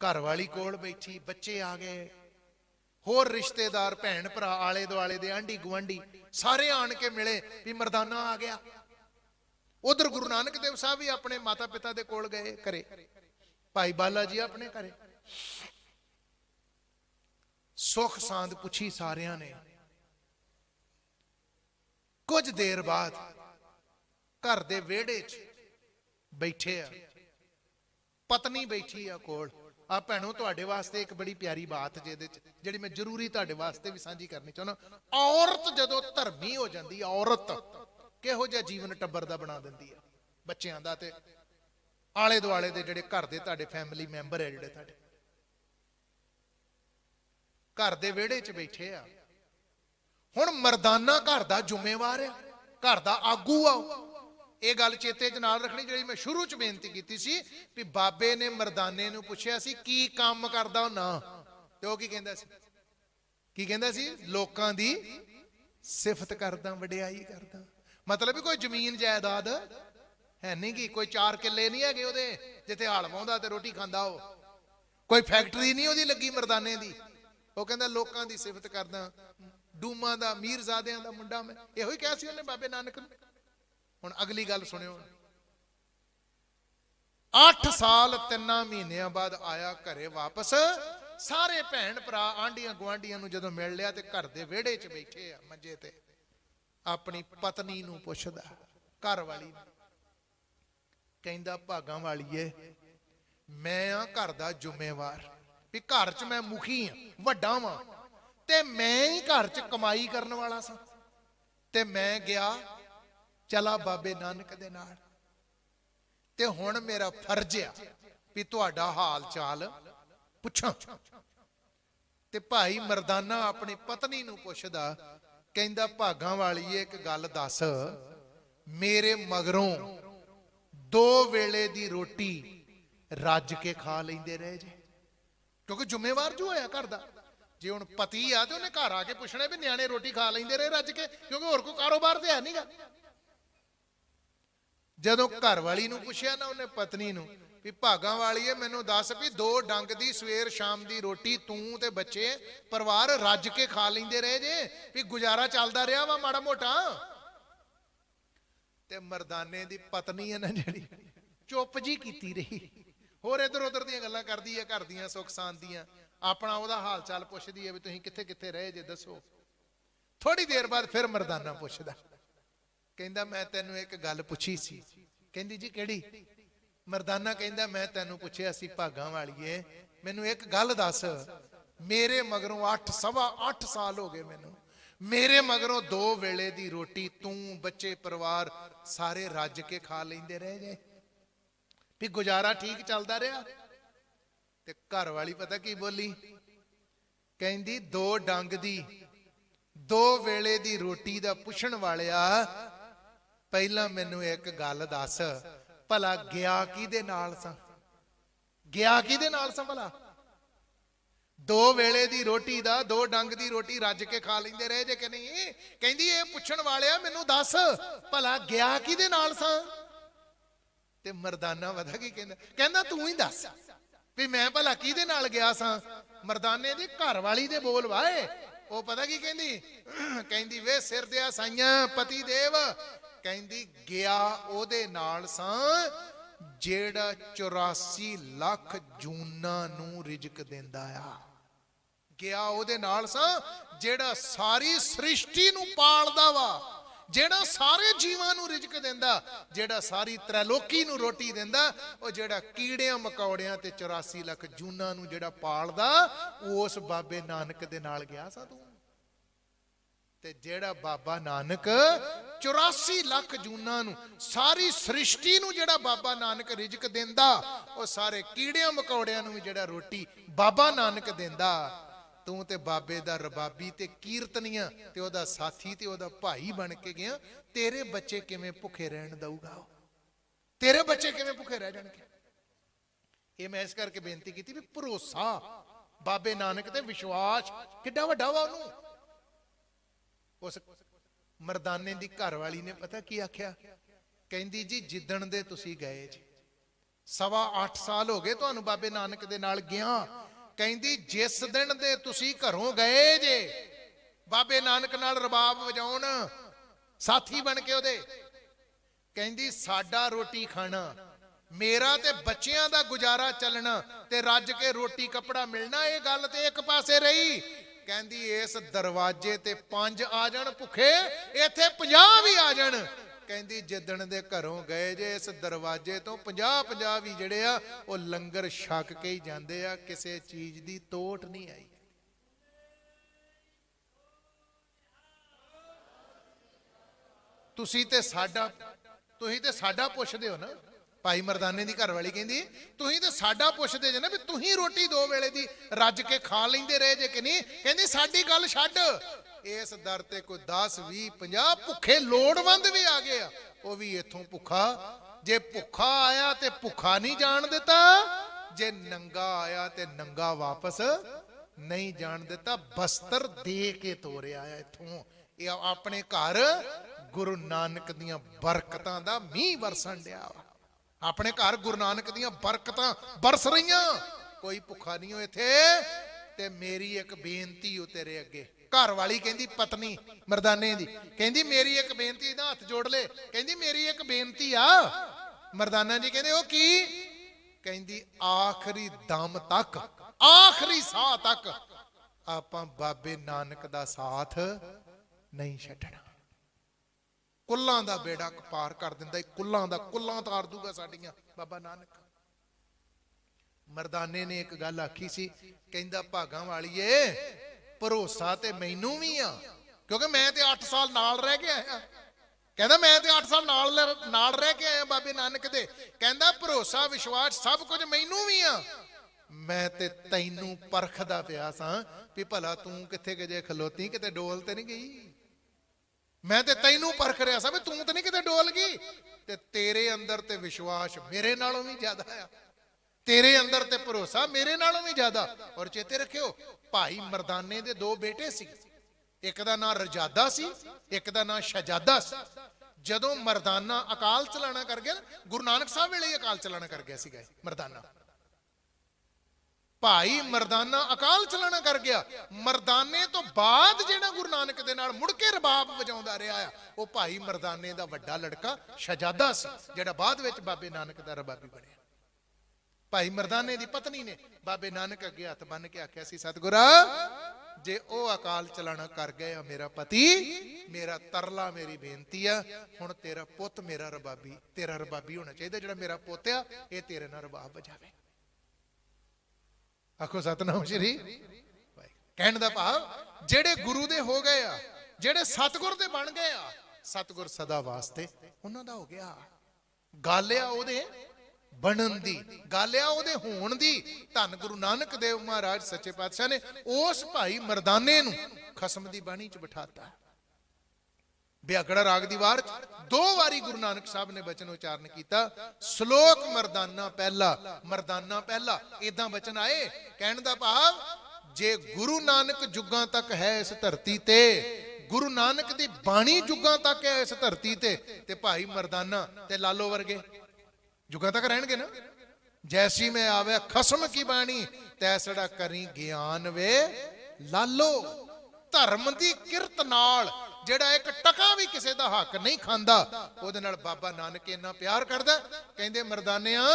ਘਰ ਵਾਲੀ ਕੋਲ ਬੈਠੀ, ਬੱਚੇ ਆ ਗਏ। ਹੋਰ ਰਿਸ਼ਤੇਦਾਰ, ਭੈਣ ਭਰਾ, ਆਲੇ ਦੁਆਲੇ ਦੇ ਆਂਢੀ ਗੁਆਂਢੀ ਸਾਰੇ ਆਣ ਕੇ ਮਿਲੇ ਵੀ ਮਰਦਾਨਾ ਆ ਗਿਆ। ਉਧਰ ਗੁਰੂ ਨਾਨਕ ਦੇਵ ਸਾਹਿਬ ਵੀ ਆਪਣੇ ਮਾਤਾ ਪਿਤਾ ਦੇ ਕੋਲ ਗਏ ਘਰੇ। ਭਾਈ ਬਾਲਾ ਜੀ ਆਪਣੇ ਘਰੇ। ਸੁਖ ਸਾਂਦ ਪੁੱਛੀ ਸਾਰਿਆਂ ਨੇ। ਕੁਝ ਦੇਰ ਬਾਅਦ ਘਰ ਦੇ ਵਿਹੜੇ 'ਚ ਬੈਠੇ ਆ। ਪਤਨੀ ਬੈਠੀ ਆ ਕੋਲ। ਆ ਭੈਣੋ, ਤੁਹਾਡੇ ਵਾਸਤੇ ਇੱਕ ਬੜੀ ਪਿਆਰੀ ਬਾਤ ਜਿਹਦੇ 'ਚ, ਜਿਹੜੀ ਮੈਂ ਜ਼ਰੂਰੀ ਤੁਹਾਡੇ ਵਾਸਤੇ ਵੀ ਸਾਂਝੀ ਕਰਨੀ ਚਾਹੁੰਦਾ। ਔਰਤ ਜਦੋਂ ਧਰਮੀ ਹੋ ਜਾਂਦੀ, ਔਰਤ ਕਿਹੋ ਜਿਹਾ ਜੀਵਨ ਟੱਬਰ ਦਾ ਬਣਾ ਦਿੰਦੀ ਆ? ਬੱਚਿਆਂ ਦਾ ਤੇ ਆਲੇ ਦੁਆਲੇ ਦੇ ਜਿਹੜੇ ਘਰ ਦੇ ਤੁਹਾਡੇ ਫੈਮਿਲੀ ਮੈਂਬਰ ਹੈ ਜਿਹੜੇ ਤੁਹਾਡੇ। ਘਰ ਦੇ ਵਿਹੜੇ 'ਚ ਬੈਠੇ ਆ। ਹੁਣ ਮਰਦਾਨਾ ਘਰ ਦਾ ਜ਼ਿੰਮੇਵਾਰ ਆ, ਘਰ ਦਾ ਆਗੂ ਆ ਉਹ। ਇਹ ਗੱਲ ਚੇਤੇ 'ਚ ਨਾਲ ਰੱਖਣੀ ਜਿਹੜੀ ਮੈਂ ਸ਼ੁਰੂ 'ਚ ਬੇਨਤੀ ਕੀਤੀ ਸੀ ਵੀ ਬਾਬੇ ਨੇ ਮਰਦਾਨੇ ਨੂੰ ਪੁੱਛਿਆ ਸੀ, ਕੀ ਕੰਮ ਕਰਦਾ ਉਹ ਨਾ ਤੇ ਉਹ ਕੀ ਕਹਿੰਦਾ ਸੀ? ਕੀ ਕਹਿੰਦਾ ਸੀ? ਲੋਕਾਂ ਦੀ ਸਿਫਤ ਕਰਦਾ, ਵਡਿਆਈ ਕਰਦਾ। ਮਤਲਬ ਵੀ ਕੋਈ ਜ਼ਮੀਨ ਜਾਇਦਾਦ ਹੈ ਨਹੀਂ ਕਿ ਕੋਈ ਚਾਰ ਕਿੱਲੇ ਨਹੀਂ ਹੈਗੇ ਉਹਦੇ, ਜਿੱਥੇ ਹਾਲ ਵਾਉਂਦਾ ਤੇ ਰੋਟੀ ਖਾਂਦਾ ਉਹ। ਕੋਈ ਫੈਕਟਰੀ ਨਹੀਂ ਉਹਦੀ ਲੱਗੀ ਮਰਦਾਨੇ ਦੀ। ਉਹ ਕਹਿੰਦਾ, ਲੋਕਾਂ ਦੀ ਸਿਫਤ ਕਰਦਾ। ਡੂਮਾ ਦਾ, ਮੀਰਜ਼ਾਦਿਆਂ ਦਾ ਮੁੰਡਾ ਮੈਂ। ਇਹੋ ਹੀ ਕਿਹਾ ਸੀ ਉਹਨੇ ਬਾਬੇ ਨਾਨਕ ਨੂੰ। ਹੁਣ ਅਗਲੀ ਗੱਲ ਸੁਣਿਓ। 8 ਸਾਲ ਤਿੰਨਾਂ ਮਹੀਨਿਆਂ ਬਾਅਦ ਆਇਆ ਘਰੇ ਵਾਪਸ। ਸਾਰੇ ਭੈਣ ਭਰਾ ਆਂਡੀਆਂ ਗੁਆਂਢੀਆਂ ਨੂੰ ਜਦੋਂ ਮਿਲ ਲਿਆ ਤੇ ਘਰ ਦੇ ਵਿਹੜੇ 'ਚ ਬੈਠੇ ਆ ਮੰਜੇ ਤੇ। ਆਪਣੀ ਪਤਨੀ ਨੂੰ ਪੁੱਛਦਾ, ਘਰ ਵਾਲੀ ਕਹਿੰਦਾ, ਭਾਗਾਂ ਵਾਲੀਏ, ਮੈਂ ਆ ਘਰ ਦਾ ਜ਼ਿੰਮੇਵਾਰ। ਵੀ ਘਰ 'ਚ ਮੈਂ ਮੁਖੀ ਆ, ਵੱਡਾ ਵਾਂ। ਤੇ ਮੈਂ ਹੀ ਘਰ 'ਚ ਕਮਾਈ ਕਰਨ ਵਾਲਾ ਸਾਂ। ਤੇ ਮੈਂ ਗਿਆ ਚਲਾ ਬਾਬੇ ਨਾਨਕ ਦੇ ਨਾਲ। ਤੇ ਹੁਣ ਮੇਰਾ ਫਰਜ਼ ਆ ਵੀ ਤੁਹਾਡਾ ਹਾਲ ਚਾਲ ਪੁੱਛਾਂ। ਤੇ ਭਾਈ ਮਰਦਾਨਾ ਆਪਣੀ ਪਤਨੀ ਨੂੰ ਪੁੱਛਦਾ, ਕਹਿੰਦਾ, ਭਾਗਾਂ ਵਾਲੀਏ ਇੱਕ ਗੱਲ ਦੱਸ। ਮੇਰੇ ਮਗਰੋਂ ਦੋ ਵੇਲੇ ਦੀ ਰੋਟੀ ਰੱਜ ਕੇ ਖਾ ਲੈਂਦੇ ਰਹੇ ਜੇ। ਕਿਉਂਕਿ ਜ਼ਿੰਮੇਵਾਰ ਜੋ ਹੋਇਆ ਘਰ ਦਾ। ਜੇ ਹੁਣ ਪਤੀ ਆ ਤੇ ਉਹਨੇ ਘਰ ਆ ਕੇ ਪੁੱਛਣਾ ਵੀ ਨਿਆਣੇ ਰੋਟੀ ਖਾ ਲੈਂਦੇ ਰਹੇ ਰੱਜ ਕੇ, ਕਿਉਂਕਿ ਹੋਰ ਕੋਈ ਕਾਰੋਬਾਰ ਤੇ ਹੈ ਨਹੀਂਗਾ ਜਦੋਂ ਘਰ ਵਾਲੀ ਨੂੰ ਪੁੱਛਿਆ ਨਾ ਉਹਨੇ ਪਤਨੀ ਨੂੰ ਵੀ ਭਾਗਾਂ ਵਾਲੀਏ ਮੈਨੂੰ ਦੱਸ ਵੀ ਦੋ ਡੰਗ ਦੀ ਸਵੇਰ ਸ਼ਾਮ ਦੀ ਰੋਟੀ ਤੂੰ ਤੇ ਬੱਚੇ, ਪਰਿਵਾਰ ਰੱਜ ਕੇ ਖਾ ਲੈਂਦੇ ਰਹੇ ਜੇ, ਵੀ ਗੁਜ਼ਾਰਾ ਚੱਲਦਾ ਰਿਹਾ ਵਾ ਮਾੜਾ ਮੋਟਾ। ਤੇ ਮਰਦਾਨੇ ਦੀ ਪਤਨੀ ਹੈ ਨਾ ਜਿਹੜੀ, ਚੁੱਪ ਜੀ ਕੀਤੀ ਰਹੀ। ਹੋਰ ਇਧਰ ਉਧਰ ਦੀਆਂ ਗੱਲਾਂ ਕਰਦੀ ਹੈ, ਘਰ ਦੀਆਂ ਸੁੱਖ ਸਾਂਦ ਦੀਆਂ। ਆਪਣਾ ਉਹਦਾ ਹਾਲ ਚਾਲ ਪੁੱਛਦੀ ਹੈ ਵੀ ਤੁਸੀਂ ਕਿੱਥੇ ਕਿੱਥੇ ਰਹੇ ਜੇ, ਦੱਸੋ। ਥੋੜੀ ਦੇਰ ਬਾਅਦ ਫਿਰ ਮਰਦਾਨਾ ਪੁੱਛਦਾ। ਕਹਿੰਦਾ, ਮੈਂ ਤੈਨੂੰ ਇੱਕ ਗੱਲ ਪੁੱਛੀ ਸੀ। ਕਹਿੰਦੀ, ਜੀ ਕਿਹੜੀ? ਮਰਦਾਨਾ ਕਹਿੰਦਾ, ਮੈਂ ਤੈਨੂੰ ਪੁੱਛਿਆ ਸੀ, ਭਾਗਾਂ ਵਾਲੀਏ, ਮੈਨੂੰ ਇੱਕ ਗੱਲ ਦੱਸ। ਮੇਰੇ ਮਗਰੋਂ 8 ਸਵਾ 8 ਸਾਲ ਹੋ ਗਏ ਮੈਨੂੰ। ਮੇਰੇ ਮਗਰੋਂ ਦੋ ਵੇਲੇ ਦੀ ਰੋਟੀ ਤੂੰ, ਬੱਚੇ, ਪਰਿਵਾਰ ਸਾਰੇ ਰੱਜ ਕੇ ਖਾ ਲੈਂਦੇ ਰਹੇ ਜੇ। ਵੀ ਗੁਜ਼ਾਰਾ ਠੀਕ ਚੱਲਦਾ ਰਿਹਾ? ਤੇ ਘਰ ਵਾਲੀ ਪਤਾ ਕੀ ਬੋਲੀ? ਕਹਿੰਦੀ, ਦੋ ਡੰਗ ਦੀ, ਦੋ ਵੇਲੇ ਦੀ ਰੋਟੀ ਦਾ ਪੁੱਛਣ ਵਾਲਿਆ ਪਹਿਲਾਂ ਮੈਨੂੰ ਇੱਕ ਗੱਲ ਦੱਸ, ਭਲਾ ਗਿਆ ਕਿਹਦੇ ਨਾਲ ਸਾਂ? ਗਿਆ ਕਿਹਦੇ ਨਾਲ ਸਾਂ ਭਲਾ? ਦੋ ਵੇਲੇ ਦੀ ਰੋਟੀ ਦਾ, ਦੋ ਡੰਗ ਦੀ ਰੋਟੀ ਰੱਜ ਕੇ ਖਾ ਲੈਂਦੇ ਰਹੇ ਜੇ ਕਿ ਨਹੀਂ? ਕਹਿੰਦੀ ਇਹ ਪੁੱਛਣ ਵਾਲਿਆ ਮੈਨੂੰ ਦੱਸ, ਭਲਾ ਗਿਆ ਕਿਹਦੇ ਨਾਲ ਸਾਂ? ਤੇ ਮਰਦਾਨਾ ਪਤਾ ਕੀ ਕਹਿੰਦਾ? ਕਹਿੰਦਾ ਤੂੰ ਹੀ ਦੱਸ ਵੀ ਮੈਂ ਭਲਾ ਕਿਹਦੇ ਨਾਲ ਗਿਆ ਸਾਂ? ਮਰਦਾਨੇ ਦੀ ਘਰ ਵਾਲੀ ਦੇ ਬੋਲ ਵਾਏ। ਉਹ ਪਤਾ ਕੀ ਕਹਿੰਦੀ? ਕਹਿੰਦੀ ਵੇ ਸਿਰ ਦਿਆ ਸਾਈਆਂ ਪਤੀ ਦੇਵ ਕਹਿੰਦੀ, ਗਿਆ ਉਹਦੇ ਨਾਲ ਸਾਂ, ਜਿਹੜਾ 84 ਲੱਖ ਜੂਨਾ ਨੂੰ ਰਿਜਕ ਦਿੰਦਾ ਆ। ਗਿਆ ਉਹਦੇ ਨਾਲ ਸਾਂ, ਜਿਹੜਾ ਸਾਰੀ ਸ੍ਰਿਸ਼ਟੀ ਨੂੰ ਪਾਲਦਾ ਵਾ, ਜਿਹੜਾ ਸਾਰੇ ਜੀਵਾਂ ਨੂੰ ਰਿਜਕ ਦਿੰਦਾ, ਜਿਹੜਾ ਸਾਰੀ ਤ੍ਰੈਲੋਕੀ ਨੂੰ ਰੋਟੀ ਦਿੰਦਾ, ਉਹ ਜਿਹੜਾ ਕੀੜਿਆਂ ਮਕੌੜਿਆਂ ਤੇ 84 ਲੱਖ ਜੂਨਾਂ ਨੂੰ ਜਿਹੜਾ ਪਾਲਦਾ, ਉਸ ਬਾਬੇ ਨਾਨਕ ਦੇ ਨਾਲ ਗਿਆ ਸਾ ਤੂੰ। ਤੇ ਜਿਹੜਾ ਬਾਬਾ ਨਾਨਕ 84 ਲੱਖ ਜੂਨਾਂ ਨੂੰ, ਸਾਰੀ ਸ੍ਰਿਸ਼ਟੀ ਨੂੰ ਜਿਹੜਾ ਬਾਬਾ ਨਾਨਕ ਰਿਜਕ ਦਿੰਦਾ, ਉਹ ਸਾਰੇ ਕੀੜਿਆਂ ਮਕੌੜਿਆਂ ਨੂੰ ਵੀ ਜਿਹੜਾ ਰੋਟੀ ਬਾਬਾ ਨਾਨਕ ਦਿੰਦਾ। ਤੂੰ ਤੇ ਬਾਬੇ ਦਾ ਰਬਾਬੀ ਤੇ ਕੀਰਤਨੀਆਂ ਤੇ ਉਹਦਾ ਸਾਥੀ ਤੇ ਉਹਦਾ ਭਾਈ ਬਣ ਕੇ ਗਿਆ, ਤੇਰੇ ਬੱਚੇ ਕਿਵੇਂ ਭੁੱਖੇ ਰਹਿਣ ਦਊਗਾ ਤੇਰੇ ਬੱਚੇ ਕਿਵੇਂ ਭੁੱਖੇ ਰਹਿ ਜਾਣਗੇ? ਇਹ ਮੈਂ ਇਸ ਕਰਕੇ ਬੇਨਤੀ ਕੀਤੀ ਵੀ ਭਰੋਸਾ, ਬਾਬੇ ਨਾਨਕ ਤੇ ਵਿਸ਼ਵਾਸ ਕਿੱਡਾ ਵੱਡਾ ਵਾ ਉਹਨੂੰ। ਉਸ ਮਰਦਾਨੇ ਦੀ ਘਰਵਾਲੀ ਨੇ ਪਤਾ ਕੀ ਆਖਿਆ? ਕਹਿੰਦੀ, ਜੀ, ਜਿੱਦਣ ਦੇ ਤੁਸੀਂ ਗਏ ਜੀ, ਸਵਾ 8 ਸਾਲ ਹੋ ਗਏ ਤੁਹਾਨੂੰ ਬਾਬੇ ਨਾਨਕ ਦੇ ਨਾਲ ਗਿਆ। ਕਹਿੰਦੀ, ਜਿਸ ਦਿਨ ਦੇ ਤੁਸੀਂ ਘਰੋਂ ਗਏ ਜੇ, ਬਾਬੇ ਨਾਨਕ ਨਾਲ ਰਬਾਬ ਵਜਾਉਣ, ਸਾਥੀ ਬਣ ਕੇ ਉਹਦੇ। ਕਹਿੰਦੀ, ਸਾਡਾ ਰੋਟੀ ਖਾਣਾ, ਮੇਰਾ ਤੇ ਬੱਚਿਆਂ ਦਾ ਗੁਜ਼ਾਰਾ ਚੱਲਣਾ ਤੇ ਰੱਜ ਕੇ ਰੋਟੀ ਕੱਪੜਾ ਮਿਲਣਾ, ਇਹ ਗੱਲ ਤੇ ਇੱਕ ਪਾਸੇ ਰਹੀ। ਕਹਿੰਦੀ ਇਸ ਦਰਵਾਜ਼ੇ ਤੇ ਪੰਜ ਆ ਜਾਣ ਭੁੱਖੇ, ਇੱਥੇ 50 ਵੀ ਆ ਜਾਣ। ਕਹਿੰਦੀ ਜਿੱਦਣ ਦੇ ਘਰੋਂ ਗਏ ਜੇ ਇਸ ਦਰਵਾਜ਼ੇ ਤੋਂ 50 50 ਵੀ ਜਿਹੜੇ ਆ, ਉਹ ਲੰਗਰ ਛਕ ਕੇ ਹੀ ਜਾਂਦੇ ਆ, ਕਿਸੇ ਚੀਜ਼ ਦੀ ਤੋਟ ਨਹੀਂ ਆਈ। ਤੁਸੀਂ ਤੇ ਸਾਡਾ ਤੁਸੀਂ ਤੇ ਸਾਡਾ ਪੁੱਛਦੇ ਹੋ ਨਾ। ਭਾਈ ਮਰਦਾਨੇ ਦੀ ਘਰ ਵਾਲੀ ਕਹਿੰਦੀ, ਤੁਸੀਂ ਤੇ ਸਾਡਾ ਪੁੱਛਦੇ ਜੇ ਨਾ ਵੀ ਤੁਸੀਂ ਰੋਟੀ ਦੋ ਵੇਲੇ ਦੀ ਰੱਜ ਕੇ ਖਾ ਲੈਂਦੇ ਰਹੇ ਜੇ ਕਿ ਨਹੀਂ? ਕਹਿੰਦੀ, ਸਾਡੀ ਗੱਲ ਛੱਡ। ਇਸ ਦਰ ਤੇ ਕੋਈ 10 20 50 ਭੁੱਖੇ ਲੋੜਵੰਦ ਵੀ ਆ ਗਏ ਆ। ਉਹ ਵੀ ਇੱਥੋਂ ਭੁੱਖਾ। ਜੇ ਭੁੱਖਾ ਆਇਆ ਤੇ ਭੁੱਖਾ ਨਹੀਂ ਜਾਣ ਦਿੱਤਾ। ਜੇ ਨੰਗਾ ਆਇਆ ਤੇ ਨੰਗਾ ਵਾਪਸ ਨਹੀਂ ਜਾਣ ਦਿੱਤਾ। ਬਸਤਰ ਦੇ ਕੇ ਤੋਰਿਆ ਆ ਇੱਥੋਂ। ਇਹ ਆਪਣੇ ਘਰ ਗੁਰੂ ਨਾਨਕ ਦੀਆਂ ਬਰਕਤਾਂ ਦਾ ਮੀਂਹ ਵਰਸਣ ਡਿਆ ਵਾ। ਆਪਣੇ ਘਰ ਗੁਰੂ ਨਾਨਕ ਦੀਆਂ ਬਰਕਤਾਂ ਬਰਸ ਰਹੀਆਂ। ਕੋਈ ਭੁੱਖਾ ਨਹੀਂ ਹੋ ਇੱਥੇ। ਤੇ ਮੇਰੀ ਇੱਕ ਬੇਨਤੀ ਹੋ ਤੇਰੇ ਅੱਗੇ। ਘਰ ਵਾਲੀ ਕਹਿੰਦੀ, ਪਤਨੀ, ਮਰਦਾਨੇ ਦੀ। ਕਹਿੰਦੀ, ਮੇਰੀ ਇੱਕ ਬੇਨਤੀ ਦਾ ਹੱਥ ਜੋੜ ਲੈ। ਕਹਿੰਦੀ, ਮੇਰੀ ਇੱਕ ਬੇਨਤੀ ਆ। ਮਰਦਾਨਾ ਜੀ ਕਹਿੰਦੇ, ਉਹ ਕੀ? ਕਹਿੰਦੀ, ਆਖਰੀ ਦਮ ਤੱਕ, ਆਖਰੀ ਸਾਹ ਤੱਕ ਆਪਾਂ ਬਾਬੇ ਨਾਨਕ ਦਾ ਸਾਥ ਨਹੀਂ ਛੱਡਣਾ। ਕੁੱਲਾਂ ਦਾ ਬੇੜਾ ਪਾਰ ਕਰ ਦਿੰਦਾ ਈ ਕੁੱਲਾਂ ਦਾ, ਕੁੱਲਾਂ ਤਾਰ ਦੂਗਾ ਸਾਡੀਆਂ। ਬਾਬਾ ਨਾਨਕ। ਮਰਦਾਨੇ ਨੇ ਇੱਕ ਗੱਲ ਆਖੀ ਸੀ, ਕਹਿੰਦਾ ਭਾਗਾਂ ਵਾਲੀਏ, ਭਰੋਸਾ ਤੇ ਮੈਨੂੰ ਵੀ ਆ, ਕਿਉਂਕਿ ਮੈਂ ਤੇ 8 ਸਾਲ ਨਾਲ ਰਹਿ ਕੇ ਆਇਆ। ਕਹਿੰਦਾ ਮੈਂ ਤੇ 8 ਸਾਲ ਨਾਲ ਨਾਲ ਰਹਿ ਕੇ ਆਇਆ ਬਾਬੇ ਨਾਨਕ ਦੇ। ਕਹਿੰਦਾ ਭਰੋਸਾ, ਵਿਸ਼ਵਾਸ ਸਭ ਕੁਝ ਮੈਨੂੰ ਵੀ ਆ। ਮੈਂ ਤੇ ਤੈਨੂੰ ਪਰਖਦਾ ਪਿਆ ਸਾਂ ਵੀ ਭਲਾ ਤੂੰ ਕਿੱਥੇ ਗਜੇ ਖਲੋਤੀ, ਕਿਤੇ ਡੋਲ ਤੇ ਨਹੀਂ ਗਈ। ਮੈਂ ਤੇ ਤੈਨੂੰ ਪਰਖ ਰਿਹਾ ਸਾਂ ਵੀ ਤੂੰ ਤਾਂ ਨਹੀਂ ਕਿਤੇ ਡੋਲ ਗਈ। ਤੇ ਤੇਰੇ ਅੰਦਰ ਤੇ ਵਿਸ਼ਵਾਸ ਮੇਰੇ ਨਾਲੋਂ ਵੀ ਜ਼ਿਆਦਾ ਆ। ਤੇਰੇ ਅੰਦਰ ਤੇ ਭਰੋਸਾ ਮੇਰੇ ਨਾਲੋਂ ਵੀ ਜ਼ਿਆਦਾ। ਔਰ ਚੇਤੇ ਰੱਖਿਓ, ਭਾਈ ਮਰਦਾਨੇ ਦੇ ਦੋ ਬੇਟੇ ਸੀ। ਇੱਕ ਦਾ ਨਾਂ ਰਜਾਦਾ ਸੀ, ਇੱਕ ਦਾ ਨਾਂ ਸ਼ਹਜ਼ਾਦਾ ਸੀ। ਜਦੋਂ ਮਰਦਾਨਾ ਅਕਾਲ ਚਲਾਣਾ ਕਰ ਗਿਆ ਗੁਰੂ ਨਾਨਕ ਸਾਹਿਬ ਵੇਲੇ ਅਕਾਲ ਚਲਾਣਾ ਕਰ ਗਿਆ ਸੀਗਾ ਮਰਦਾਨਾ। ਭਾਈ ਮਰਦਾਨਾ ਅਕਾਲ ਚਲਾਣਾ ਕਰ ਗਿਆ। ਮਰਦਾਨੇ ਤੋਂ ਬਾਅਦ ਜਿਹੜਾ ਗੁਰੂ ਨਾਨਕ ਦੇ ਨਾਲ ਮੁੜ ਕੇ ਰਬਾਬ ਵਜਾਉਂਦਾ ਰਿਹਾ ਆ, ਉਹ ਭਾਈ ਮਰਦਾਨੇ ਦਾ ਵੱਡਾ ਲੜਕਾ ਸ਼ਹਜ਼ਾਦਾ ਸੀ, ਜਿਹੜਾ ਬਾਅਦ ਵਿੱਚ ਬਾਬੇ ਨਾਨਕ ਦਾ ਰਬਾਬੀ ਬਣਿਆ। ਭਾਈ ਮਰਦਾਨੇ ਦੀ ਪਤਨੀ ਨੇ ਬਾਬੇ ਨਾਨਕ ਅੱਗੇ ਹੱਥ ਬੰਨ ਕੇ ਆਖਿਆ ਸੀ, ਸਤਿਗੁਰਾ, ਜੇ ਉਹ ਅਕਾਲ ਚਲਾਣਾ ਕਰ ਗਏ ਆ ਮੇਰਾ ਪਤੀ, ਮੇਰਾ ਤਰਲਾ ਮੇਰੀ ਬੇਨਤੀ ਆ, ਹੁਣ ਤੇਰਾ ਪੁੱਤ ਮੇਰਾ ਰਬਾਬੀ, ਤੇਰਾ ਰਬਾਬੀ ਹੋਣਾ ਚਾਹੀਦਾ, ਜਿਹੜਾ ਮੇਰਾ ਪੁੱਤ ਆ, ਇਹ ਤੇਰੇ ਨਾਲ ਰਬਾਬ ਵਜਾਵੇ। ਆਖੋ ਸਤਨਾਮ ਸ਼੍ਰੀ ਕਹਿਣ ਦਾ ਭਾਵ, ਜਿਹੜੇ ਗੁਰੂ ਦੇ ਹੋ ਗਏ ਆ, ਜਿਹੜੇ ਸਤਿਗੁਰ ਦੇ ਬਣ ਗਏ ਆ, ਸਤਿਗੁਰ ਸਦਾ ਵਾਸਤੇ ਉਹਨਾਂ ਦਾ ਹੋ ਗਿਆ। ਗੱਲ ਆ ਉਹਦੇ ਬਣਨ ਦੀ, ਗੱਲ ਆ ਉਹਦੇ ਹੋਣ ਦੀ। ਧੰਨ ਗੁਰੂ ਨਾਨਕ ਦੇਵ ਮਹਾਰਾਜ ਸੱਚੇ ਪਾਤਸ਼ਾਹ ਨੇ ਉਸ ਭਾਈ ਮਰਦਾਨੇ ਨੂੰ ਖਸਮ ਦੀ ਬਾਣੀ ਚ ਬਿਠਾਤਾ। ਬਿਆਗੜਾ ਰਾਗ ਦੀ ਵਾਰ ਦੋ ਵਾਰੀ ਗੁਰੂ ਨਾਨਕ ਸਾਹਿਬ ਨੇ ਬਚਨ ਉਚਾਰਨ ਕੀਤਾ। ਸ਼ਲੋਕ ਮਰਦਾਨਾ ਪਹਿਲਾ ਮਰਦਾਨਾ ਪਹਿਲਾ ਇਦਾਂ ਬਚਨ ਆਏ। ਕਹਿਣ ਦਾ ਭਾਵ, ਜੇ ਗੁਰੂ ਨਾਨਕ ਜੁਗਾਂ ਤੱਕ ਹੈ ਇਸ ਧਰਤੀ ਤੇ, ਗੁਰੂ ਨਾਨਕ ਦੀ ਬਾਣੀ ਜੁਗਾਂ ਤੱਕ ਹੈ ਇਸ ਧਰਤੀ ਤੇ ਤੇ ਭਾਈ ਮਰਦਾਨਾ ਤੇ ਲਾਲੋ ਵਰਗੇ ਜੁਗਾਂ ਤੱਕ ਰਹਿਣਗੇ ਨਾ। ਜੈਸੀ ਮੈਂ ਆਵੇ, ਖਸਮ ਕੀ ਬਾਣੀ, ਤੈਸੜਾ ਕਰੀ ਗਿਆਨ ਵੇ। ਲਾਲੋ, ਧਰਮ ਦੀ ਕਿਰਤ ਨਾਲ ਜਿਹੜਾ ਇੱਕ ਟਕਾ ਵੀ ਕਿਸੇ ਦਾ ਹੱਕ ਨਹੀਂ ਖਾਂਦਾ, ਉਹਦੇ ਨਾਲ ਬਾਬਾ ਨਾਨਕ ਇੰਨਾ ਪਿਆਰ ਕਰਦਾ ਕਹਿੰਦੇ, ਮਰਦਾਨਿਆਂ,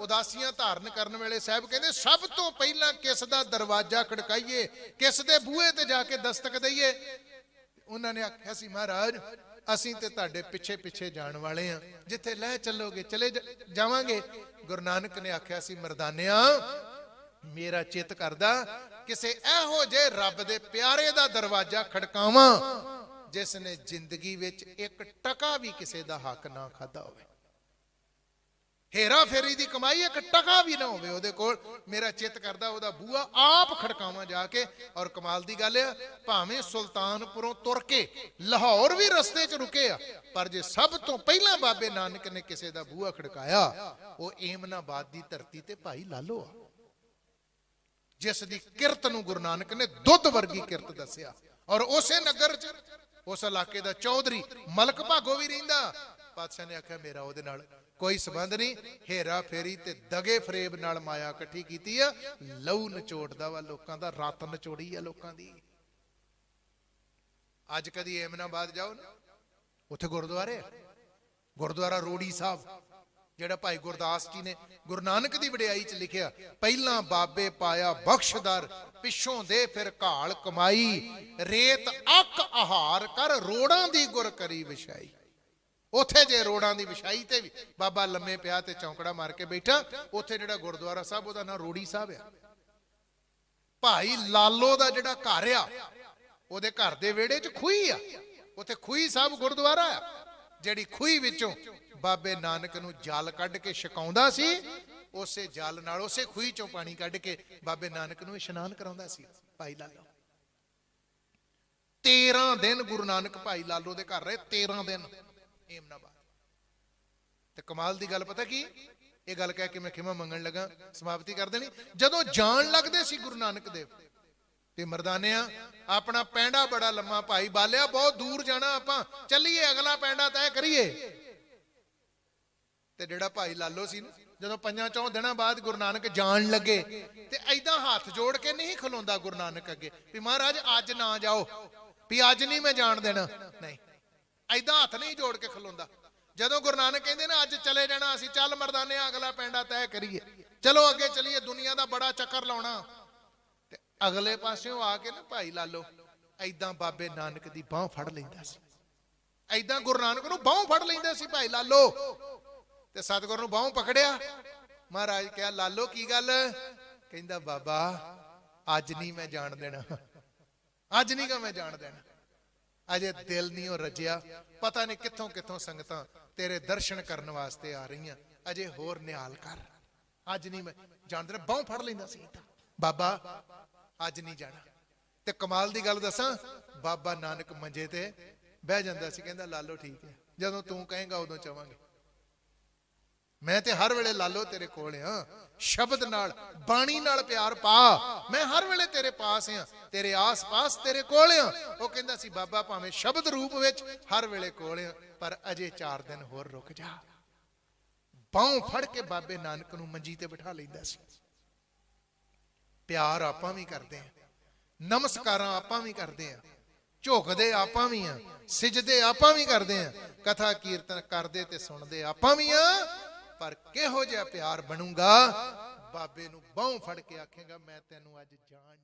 ਉਦਾਸੀਆਂ ਧਾਰਨ ਕਰਨ ਵੇਲੇ ਸਾਹਿਬ ਕਹਿੰਦੇ, ਸਭ ਤੋਂ ਪਹਿਲਾਂ ਕਿਸ ਦਾ ਦਰਵਾਜ਼ਾ ਖੜਕਾਈਏ, ਕਿਸ ਦੇ ਬੂਹੇ ਤੇ ਜਾ ਕੇ ਦਸਤਕ ਦਈਏ? ਉਹਨਾਂ ਨੇ ਆਖਿਆ ਸੀ, ਮਹਾਰਾਜ, ਅਸੀਂ ਤੇ ਤੁਹਾਡੇ ਪਿੱਛੇ ਪਿੱਛੇ ਜਾਣ ਵਾਲੇ ਆ ਜਿੱਥੇ ਲੈ ਚੱਲੋਗੇ, ਚਲੇ ਜਾ- ਜਾਵਾਂਗੇ। ਗੁਰੂ ਨਾਨਕ ਨੇ ਆਖਿਆ ਸੀ, ਮਰਦਾਨਿਆਂ, ਮੇਰਾ ਚਿੱਤ ਕਰਦਾ, ਕਿਸੇ ਇਹੋ ਜੇ ਰੱਬ ਦੇ ਪਿਆਰੇ ਦਾ ਦਰਵਾਜ਼ਾ ਖੜਕਾਵਾਂ ਜਿਸ ਨੇ ਜ਼ਿੰਦਗੀ ਵਿੱਚ ਇੱਕ ਟਕਾ ਵੀ ਕਿਸੇ ਦਾ ਹੱਕ ਨਾ ਖਾਦਾ ਹੋਵੇ। ਹੇਰਾ ਫੇਰੀ ਦੀ ਕਮਾਈ ਇੱਕ ਟਕਾ ਵੀ ਨਾ ਹੋਵੇ, ਉਹਦੇ ਕੋਲ ਮੇਰਾ ਚਿੱਤ ਕਰਦਾ, ਉਹਦਾ ਬੂਆ ਆਪ ਖੜਕਾਵਾਂ ਜਾ ਕੇ। ਔਰ ਕਮਾਲ ਦੀ ਗੱਲ ਆ, ਭਾਵੇਂ ਸੁਲਤਾਨਪੁਰੋਂ ਤੁਰ ਕੇ ਲਾਹੌਰ ਵੀ ਰਸਤੇ 'ਚ ਰੁਕੇ ਆ, ਪਰ ਜੇ ਸਭ ਤੋਂ ਪਹਿਲਾਂ ਬਾਬੇ ਨਾਨਕ ਨੇ ਕਿਸੇ ਦਾ ਬੂਆ ਖੜਕਾਇਆ, ਉਹ ਏਮਨਾਬਾਦ ਦੀ ਧਰਤੀ ਤੇ ਭਾਈ ਲਾਲੋ ਆ। ਜਿਸ ਦੀ ਕਿਰਤ ਨੂੰ ਗੁਰੂ ਨਾਨਕ ਨੇ ਦੁੱਧ ਵਰਗੀ ਕਿਰਤ ਦੱਸਿਆ। ਔਰ ਉਸੇ ਨਗਰ 'ਚ ਉਸ ਇਲਾਕੇ ਦਾ ਚੌਧਰੀ ਮਲਕ ਭਾਗੋ ਵੀ ਰਹਿੰਦਾ। ਪਾਤਸ਼ਾਹ ਨੇ ਆਖਿਆ, ਮੇਰਾ ਉਹਦੇ ਨਾਲ ਕੋਈ ਸਬੰਧ ਨਹੀਂ। ਹੇਰਾ ਫੇਰੀ ਤੇ ਦਗੇ ਫਰੇਬ ਨਾਲ ਮਾਇਆ ਇਕੱਠੀ ਕੀਤੀ ਆ। ਲਹੂ ਨਚੋੜਦਾ ਵਾ ਲੋਕਾਂ ਦਾ, ਰਾਤ ਨਚੋੜੀ ਆ ਲੋਕਾਂ ਦੀ। ਅੱਜ ਕਦੀ ਏਮਨਾਬਾਦ ਜਾਓ ਨਾ। ਉੱਥੇ ਗੁਰਦੁਆਰੇ ਆ। ਗੁਰਦੁਆਰਾ ਰੋੜੀ ਸਾਹਿਬ। ਜਿਹੜਾ ਭਾਈ ਗੁਰਦਾਸ ਜੀ ਨੇ ਗੁਰੂ ਨਾਨਕ ਦੀ ਵਡਿਆਈ ਚ ਲਿਖਿਆ, ਪਹਿਲਾਂ ਬਾਬੇ ਪਾਇਆ ਬਖਸ਼ਦਰ, ਪਿੱਛੋਂ ਦੇ ਫਿਰ ਘਾਲ ਕਮਾਈ, ਰੇਤ ਅੱਕ ਆਹਾਰ ਕਰ ਰੋੜਾਂ ਦੀ ਗੁਰ ਕਰੀ ਵਿਛਾਈ। ਉਥੇ ਜੇ ਰੋੜਾਂ ਦੀ ਵਿਛਾਈ ਤੇ ਵੀ ਬਾਬਾ ਲੰਮੇ ਪਿਆ ਤੇ ਚੌਂਕੜਾ ਮਾਰ ਕੇ ਬੈਠਾ, ਉਥੇ ਜਿਹੜਾ ਗੁਰਦੁਆਰਾ ਸਾਹਿਬ, ਉਹਦਾ ਨਾਂ ਰੋੜੀ ਸਾਹਿਬ ਆ। ਭਾਈ ਲਾਲੋ ਦਾ ਜਿਹੜਾ ਘਰ ਆ, ਉਹਦੇ ਘਰ ਦੇ ਵਿਹੜੇ 'ਚ ਖੂਹੀ ਆ। ਉੱਥੇ ਖੂਹੀ ਸਾਹਿਬ ਗੁਰਦੁਆਰਾ ਆ, ਜਿਹੜੀ ਖੂਹੀ ਵਿੱਚੋਂ ਬਾਬੇ ਨਾਨਕ ਨੂੰ ਜਲ ਕੱਢ ਕੇ ਛਕਾਉਂਦਾ ਸੀ, ਉਸੇ ਜਲ ਨਾਲ ਉਸੇ ਖੂਹੀ ਚੋਂ ਪਾਣੀ ਕੱਢ ਕੇ ਬਾਬੇ ਨਾਨਕ ਨੂੰ ਇਸ਼ਨਾਨ ਕਰਾਉਂਦਾ ਸੀ। ਭਾਈ ਲਾਲੋ 13 ਦਿਨ ਗੁਰੂ ਨਾਨਕ ਭਾਈ ਲਾਲੋ ਦੇ ਘਰ ਰਹੇ 13 ਦਿਨ। ਏਮਨਾਬਾਦ ਤੇ ਕਮਾਲ ਦੀ ਗੱਲ ਪਤਾ ਕੀ? ਇਹ ਗੱਲ ਕਹਿ ਕੇ ਮੈਂ ਖਿਮਾ ਮੰਗਣ ਲੱਗਾ, ਸਮਾਪਤੀ ਕਰ ਦੇਣੀ। ਜਦੋਂ ਜਾਣ ਲੱਗਦੇ ਸੀ ਗੁਰੂ ਨਾਨਕ ਦੇਵ, ਤੇ ਮਰਦਾਨਿਆ ਆਪਣਾ ਪੈਂਡਾ ਬੜਾ ਲੰਮਾ ਭਾਈ ਬਾਲਿਆ, ਬਹੁਤ ਦੂਰ ਜਾਣਾ ਆਪਾਂ, ਚੱਲੀਏ ਅਗਲਾ ਪੈਂਡਾ ਤੈਅ ਕਰੀਏ। ਤੇ ਜਿਹੜਾ ਭਾਈ ਲਾਲੋ ਸੀ ਨਾ, ਜਦੋਂ ਪੰਜਾਂ ਚੌਂ ਦਿਨਾਂ ਬਾਅਦ ਗੁਰੂ ਨਾਨਕ ਜਾਣ ਲੱਗੇ ਤੇ ਐਦਾਂ ਹੱਥ ਜੋੜ ਕੇ ਨਹੀਂ ਖਲੋਂਦਾ ਗੁਰੂ ਨਾਨਕ ਅੱਗੇ ਵੀ ਮਹਾਰਾਜ, ਅੱਜ ਨਾ ਜਾਓ, ਵੀ ਅੱਜ ਨਹੀਂ ਮੈਂ ਜਾਣ ਦੇਣਾ। ਨਹੀਂ ਐਦਾਂ ਹੱਥ ਨਹੀਂ ਜੋੜ ਕੇ ਖਲੋਂਦਾ। ਜਦੋਂ ਗੁਰੂ ਨਾਨਕ ਕਹਿੰਦੇ ਨਾ, ਅੱਜ ਚਲੇ ਜਾਣਾ, ਅਸੀਂ ਚੱਲ ਮਰਦਾਨੇ, ਅਗਲਾ ਪੈਂਡਾ ਤੈਅ ਕਰੀਏ। ਚਲੋ ਅੱਗੇ ਚਲੀਏ, ਦੁਨੀਆ ਦਾ ਬੜਾ ਚੱਕਰ ਲਾਉਣਾ। ਤੇ ਅਗਲੇ ਪਾਸਿਓਂ ਆ ਕੇ ਨਾ ਭਾਈ ਲਾਲੋ ਐਦਾਂ ਬਾਬੇ ਨਾਨਕ ਦੀ ਬਾਹ ਫੜ ਲੈਂਦਾ ਸੀ। ਐਦਾਂ ਗੁਰੂ ਨਾਨਕ ਨੂੰ ਬਾਹ ਫੜ ਲੈਂਦਾ ਸੀ ਭਾਈ ਲਾਲੋ। ਤੇ ਸਤਿਗੁਰ ਨੂੰ ਬਾਹੋਂ ਪਕੜਿਆ। ਮਹਾਰਾਜ ਕਿਹਾ, ਲਾਲੋ, ਕੀ ਗੱਲ? ਕਹਿੰਦਾ, ਬਾਬਾ, ਅੱਜ ਨਹੀਂ ਮੈਂ ਜਾਣ ਦੇਣਾ। ਅੱਜ ਨਹੀਂ ਗਾ ਮੈਂ ਜਾਣ ਦੇਣਾ। ਅਜੇ ਦਿਲ ਨਹੀਂ ਉਹ ਰਜਿਆ। ਪਤਾ ਨਹੀਂ ਕਿੱਥੋਂ ਕਿੱਥੋਂ ਸੰਗਤਾਂ ਤੇਰੇ ਦਰਸ਼ਨ ਕਰਨ ਵਾਸਤੇ ਆ ਰਹੀਆਂ। ਅਜੇ ਹੋਰ ਨਿਹਾਲ ਕਰ। ਅੱਜ ਨਹੀਂ ਮੈਂ ਜਾਣ ਦੇਣਾ। ਬਾਹੋਂ ਫੜ ਲੈਂਦਾ ਸੀ ਬਾਬਾ, ਅੱਜ ਨਹੀਂ ਜਾਣਾ। ਤੇ ਕਮਾਲ ਦੀ ਗੱਲ ਦੱਸਾਂ, ਬਾਬਾ ਨਾਨਕ ਮੰਜੇ ਤੇ ਬਹਿ ਜਾਂਦਾ ਸੀ। ਕਹਿੰਦਾ, ਲਾਲੋ, ਠੀਕ ਹੈ। ਜਦੋਂ ਤੂੰ ਕਹੇਗਾ, ਉਦੋਂ ਚਾਵਾਂਗੇ। ਮੈਂ ਤੇ ਹਰ ਵੇਲੇ ਲਾਲੋ ਤੇਰੇ ਕੋਲ ਆ। ਸ਼ਬਦ ਨਾਲ, ਬਾਣੀ ਨਾਲ ਪਿਆਰ ਪਾ। ਮੈਂ ਹਰ ਵੇਲੇ ਤੇਰੇ ਪਾਸ ਆ। ਤੇਰੇ ਆਸ-ਪਾਸ ਤੇਰੇ ਕੋਲ ਆ। ਉਹ ਕਹਿੰਦਾ ਸੀ, ਬਾਬਾ, ਭਾਵੇਂ ਸ਼ਬਦ ਰੂਪ ਵਿੱਚ ਹਰ ਵੇਲੇ ਕੋਲ ਆ, ਪਰ ਅਜੇ 4 ਦਿਨ ਹੋਰ ਰੁਕ ਜਾ। ਬਾਹੋਂ ਫੜ ਕੇ ਬਾਬੇ ਨਾਨਕ ਨੂੰ ਮੰਜੀ ਤੇ ਬਿਠਾ ਲੈਂਦਾ ਸੀ। ਪਿਆਰ ਆਪਾਂ ਵੀ ਕਰਦੇ ਆ। ਨਮਸਕਾਰਾਂ ਆਪਾਂ ਵੀ ਕਰਦੇ ਆ। ਝੁਕਦੇ ਆਪਾਂ ਵੀ ਆ। ਸਿਜਦੇ ਆਪਾਂ ਵੀ ਕਰਦੇ ਆ। ਕਥਾ ਕੀਰਤਨ ਕਰਦੇ ਤੇ ਸੁਣਦੇ ਆਪਾਂ ਵੀ ਆ। ਪਰ ਕਿਹੋ ਜਿਹਾ ਪਿਆਰ ਬਣੂਗਾ? ਬਾਬੇ ਨੂੰ ਬਾਹੋਂ ਫੜ ਕੇ ਆਖੇਗਾ, ਮੈਂ ਤੈਨੂੰ ਅੱਜ ਜਾਣ